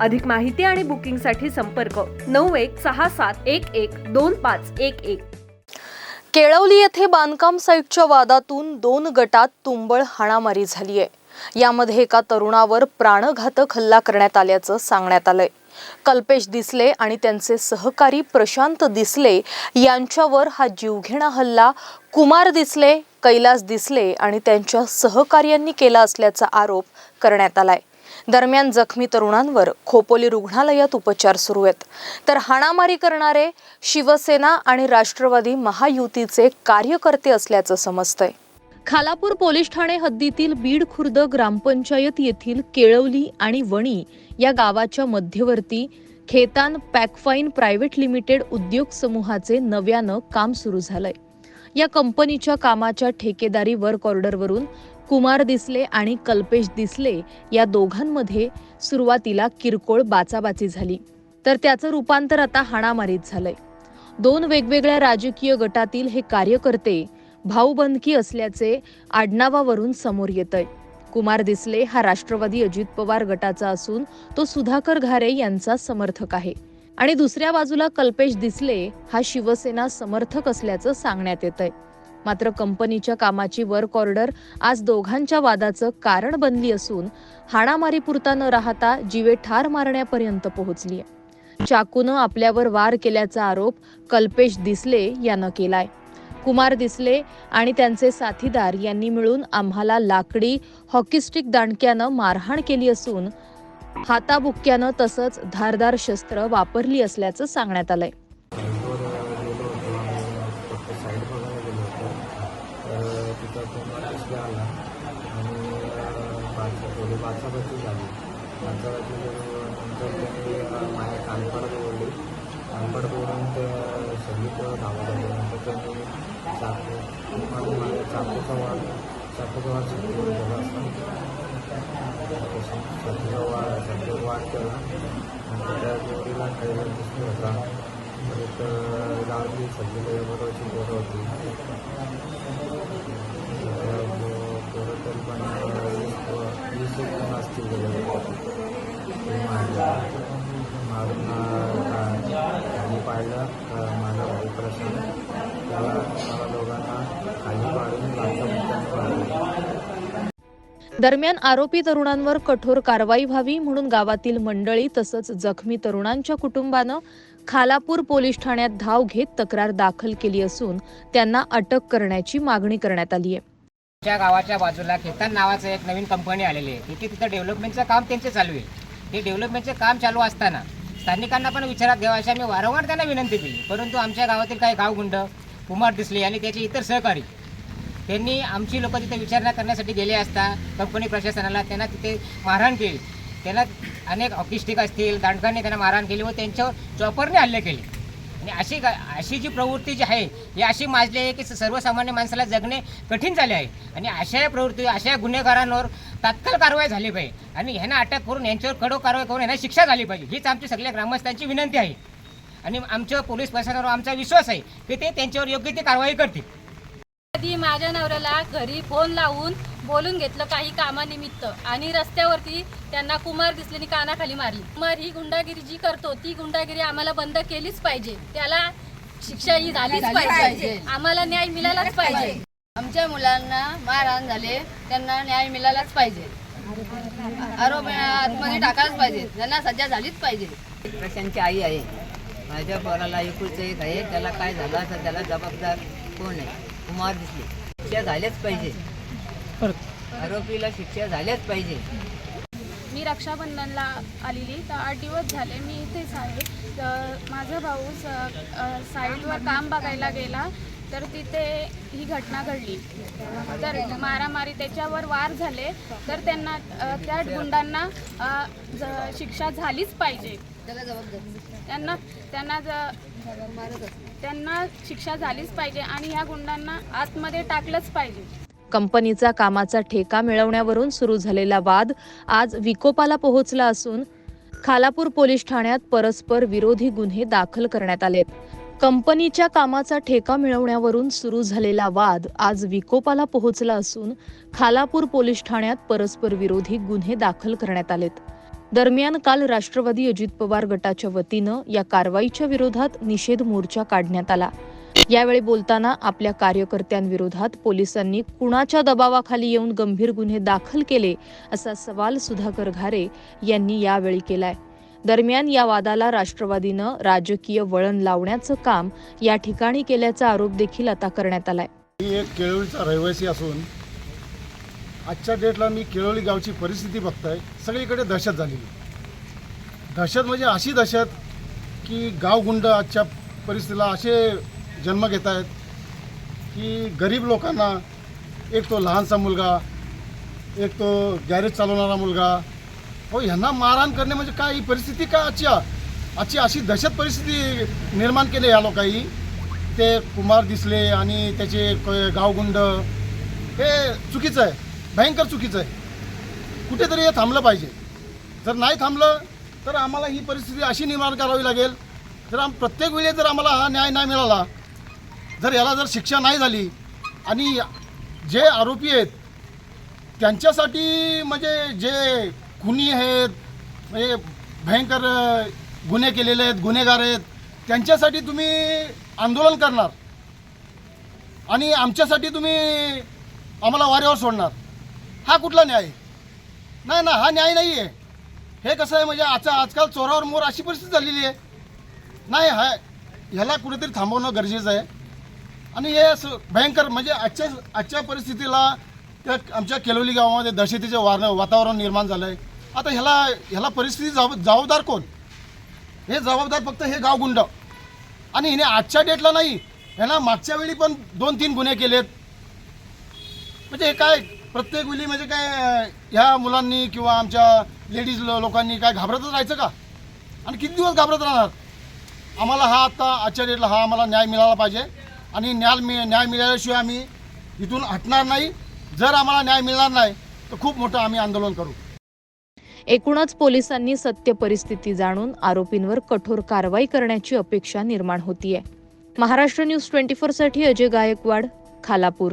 अधिक माहिती आणि बुकिंगसाठी संपर्क नऊ एक सहा सात एक एक दोन पाच एक एक. केळवली येथे बांधकाम साईटच्या वादातून दोन गटात तुंबळ हाणामारी झाली आहे यामध्ये एका तरुणावर प्राणघातक हल्ला करण्यात आल्याचं सांगण्यात आलंय. कल्पेश दिसले आणि त्यांचे सहकारी प्रशांत दिसले यांच्यावर हा जीवघेणा हल्ला. कुमार दिसले कैलास दिसले आणि त्यांच्या सहकार्यांनी केला असल्याचा आरोप करण्यात आलाय. दरम्यान जखमी तरुणांवर खोपोली रुग्णालयात उपचार सुरू आहेत. तर हाणामारी करणारे शिवसेना आणि राष्ट्रवादी महायुतीचे कार्यकर्ते असल्याचं समजतंय. खालापूर पोलीस ठाणे हद्दीतील बीड खुर्द ग्रामपंचायत येथील केळवली आणि वणी या गावाच्या मध्यवर्ती खेतान पॅकफाईन प्रायव्हेट लिमिटेड उद्योग समूहाचे नव्यानं काम सुरू झालंय. या कंपनीच्या कामाच्या ठेकेदारी वर्क ऑर्डरवरून कुमार दिसले आणि कल्पेश दिसले या दोघांमध्ये सुरुवातीला किरकोळ बाचाबाची झाली. तर त्याचं रूपांतर आता हाणामारीत झालंय. दोन वेगवेगळ्या राजकीय गटातील हे कार्यकर्ते भाऊबंदकी असल्याचे आडनावावरून समोर येतंय. कुमार दिसले हा राष्ट्रवादी अजित पवार गटाचा असून तो सुधाकर घारे यांचा समर्थक आहे. आणि दुसऱ्या बाजूला कल्पेश दिसले हा शिवसेना समर्थक असल्याचं सांगण्यात येतंय. मात्र कंपनीच्या कामाची वर्क ऑर्डर आज दोघांच्या वादाचं कारण बनली असून हाणामारीपुरता न राहता जीवे ठार मारण्यापर्यंत पोहोचली चाकूनं आपल्यावर वार केल्याचा आरोप कल्पेश दिसले यानं केलाय. कुमार दिसले आणि त्यांचे साथीदार यांनी मिळून आम्हाला लाकडी हॉकीस्टिक दांडक्यानं मारहाण केली असून हाताबुक्क्यानं तसंच धारदार शस्त्र वापरली असल्याचं सांगण्यात आलंय साईटवर गेलो होतो आम्ही फक्त साईट बघायला गेलो होतो तर तिथं तो दिसला आला आणि बाचा थोडी बाचाबाची झाली. बाचाबाची नंतर त्यांनी माझ्या कानपड ओढली कानपड ओढून ते सगळीकडं धावत होते नंतर त्यांनी चाकू आणि माझ्या चाकूचा वाद चाकूचा वाढ सुरू केला चाकूचा वाद चाकूचा वाद केला. नंतर त्या जोडीला काही दिसून होता. परत गावची सगळी बरोबरची पोरं होती. तरी पण वीस एक जण असतील गेले मारून खाली पाडलं तर माझा भाऊ प्रश्न त्याला मला दोघांना खाली पाडून पाडलं दरम्यान आरोपी तरुणांवर कठोर कारवाई व्हावी म्हणून गावातील मंडळी तसंच जखमी तरुणांच्या कुटुंबानं खालापूर पोलीस ठाण्यात धाव घेत तक्रार दाखल केली असून त्यांना अटक करण्याची मागणी करण्यात आली आहे. आमच्या गावाच्या बाजूला खेतान नावाचं एक नवीन कंपनी आलेली आहे. तिथे तिथं डेव्हलपमेंटचं काम त्यांचे चालू आहे. ते डेव्हलपमेंटचे काम चालू असताना स्थानिकांना पण विचारात घ्यावा अशी आम्ही वारंवार त्यांना विनंती केली. परंतु आमच्या गावातील काही गावगुंड कुमार दिसले आणि त्याचे इतर सहकारी त्यांनी आमची लोकं तिथे विचारणा करण्यासाठी गेले असता कंपनी प्रशासनाला त्यांना तिथे मारहाण केली. त्यांना अनेक ऑफिस्टिक असतील दांडकांनी त्यांना मारहाण केली व त्यांच्यावर चॉपरने हल्ले केले. आणि अशी अशी जी प्रवृत्ती जी आहे ही अशी माजली आहे की सर्वसामान्य माणसाला जगणे कठीण झाले आहे. आणि अशा प्रवृत्ती अशा गुन्हेगारांवर तात्काळ कारवाई झाली पाहिजे. आणि ह्यांना अटक करून यांच्यावर कडक कारवाई करून यांना शिक्षा झाली पाहिजे. हीच आमची सगळ्या ग्रामस्थांची विनंती आहे. आणि आमच्या पोलीस प्रशासनावर आमचा विश्वास आहे की ते त्यांच्यावर योग्य ती कारवाई करतील. कधी माझ्या नवऱ्याला घरी फोन लावून बोलून घेतलं काही कामानिमित्त. आणि रस्त्यावरती त्यांना कुमार दिसल्याने कानाखाली मारली. कुमार ही गुंडागिरी जी करतो. ती गुंडागिरी आम्हाला बंद केलीच पाहिजे. त्याला शिक्षा ही झालीच पाहिजे. आम्हाला न्याय मिळालाच पाहिजे. आमच्या मुलांना मारहाण झाले त्यांना न्याय मिळालाच पाहिजे. आरोप आतमध्ये टाकायलाच पाहिजे. त्यांना सजा झालीच पाहिजे. प्रशांतची आई आहे. माझ्या पोराला एकूच एक आहे. त्याला काय झालं तर त्याला जबाबदार कोण आहे? कुमार दिसले. शिक्षा झाल्याच पाहिजे. आरोपीला शिक्षा झाल्याच पाहिजे. मी रक्षाबंधनला आलेली तर आठ दिवस झाले मी इथेच आहे. तर माझा भाऊ स- अ, साईटवर काम बघायला गेला. तर तिथे ही घटना घडली. तर मारामारी त्याच्यावर वार झाले. तर त्यांना त्या गुंडांना शिक्षा झालीच पाहिजे. त्यांना त्यांना ज- त्यांना शिक्षा झालीच पाहिजे आणि ह्या गुंडांना आतमध्ये टाकलंच पाहिजे. कंपनीचा कामाचा ठेका मिळवण्यावरून सुरू झालेला वाद आज विकोपाला पोहोचला असून खालापूर पोलीस ठाण्यात परस्पर विरोधी गुन्हे दाखल करण्यात आलेत. कंपनीच्या कामाचा ठेका मिळवण्यावरून सुरू झालेला वाद आज विकोपाला पोहोचला असून खालापूर पोलीस ठाण्यात परस्पर विरोधी गुन्हे दाखल करण्यात आलेत. दरम्यान काल राष्ट्रवादी अजित पवार गटाच्या वतीनं या कारवाईच्या विरोधात निषेध मोर्चा काढण्यात आला. यावेळी बोलताना आपल्या कार्यकर्त्यांविरोधात पोलिसांनी कुणाच्या दबावाखाली येऊन गंभीर गुन्हे दाखल केले असा सवाल सुधाकर घारे यांनी यावेळी केलाय. दरम्यान या वादाला राष्ट्रवादीनं राजकीय वळण लावण्याचं काम या ठिकाणी केल्याचा आरोप देखील आता करण्यात आलाय. मी एक केळवळीचा रहिवासी असून आजच्या डेटला मी केळवळी गावची परिस्थिती बघताय. सगळीकडे दहशत झालेली दहशत म्हणजे अशी दहशत की गावगुंड आजच्या परिस्थितीला असे जन्म घेत आहेत की गरीब लोकांना एक तो लहानसा मुलगा एक तो गॅरेज चालवणारा मुलगा हो ह्यांना मारहाण करणे म्हणजे काय? ही परिस्थिती का आजची आजची अशी दहशत परिस्थिती निर्माण केली या लोकांनी? ते कुमार दिसले आणि त्याचे गावगुंड हे चुकीचं आहे भयंकर चुकीचं आहे. कुठेतरी हे थांबलं पाहिजे. जर नाही थांबलं तर आम्हाला ही परिस्थिती अशी निर्माण करावी लागेल. जर आम प्रत्येक वेळी जर आम्हाला हा न्याय नाही मिळाला जर याला जर शिक्षा नाही झाली आणि जे आरोपी आहेत त्यांच्यासाठी म्हणजे जे खुनी आहेत म्हणजे भयंकर गुन्हे केलेले आहेत गुन्हेगार आहेत त्यांच्यासाठी तुम्ही आंदोलन करणार. आणि आमच्यासाठी तुम्ही आम्हाला वाऱ्यावर सोडणार. हा कुठला न्याय? नाही ना हा न्याय नाही आहे हे कसं आहे म्हणजे आजचा आजकाल चोरावर मोर अशी परिस्थिती झालेली आहे. नाही हा ह्याला कुठेतरी थांबवणं गरजेचं आहे. आणि हे असं भयंकर म्हणजे आजच्या आजच्या परिस्थितीला त्या आमच्या केलोली गावामध्ये दहशतीचे वार वातावरण निर्माण झालं आहे आता ह्याला ह्याला परिस्थिती जबाब जबाबदार कोण? हे जबाबदार फक्त हे गावगुंड आणि हिने आजच्या डेटला नाही ह्याला मागच्या वेळी पण दोन तीन गुन्हे केलेत. म्हणजे हे काय प्रत्येक वेळी म्हणजे काय ह्या मुलांनी किंवा आमच्या लेडीज लोकांनी काय घाबरतच राहायचं का? आणि किती दिवस घाबरत राहणार? आम्हाला हा आत्ता आजच्या डेटला हा आम्हाला न्याय मिळाला पाहिजे. आणि न्याय मिळ न्याय मिळाल्याशिवाय आम्ही इथून हटणार नाही. जर आम्हाला न्याय मिळणार नाही तर खूप मोठं आम्ही आंदोलन करू. एकूणच पोलिसांनी सत्य परिस्थिती जाणून आरोपींवर कठोर कारवाई करण्याची अपेक्षा निर्माण होतीये. महाराष्ट्र न्यूज ट्वेंटी साठी अजय गायकवाड खालापूर.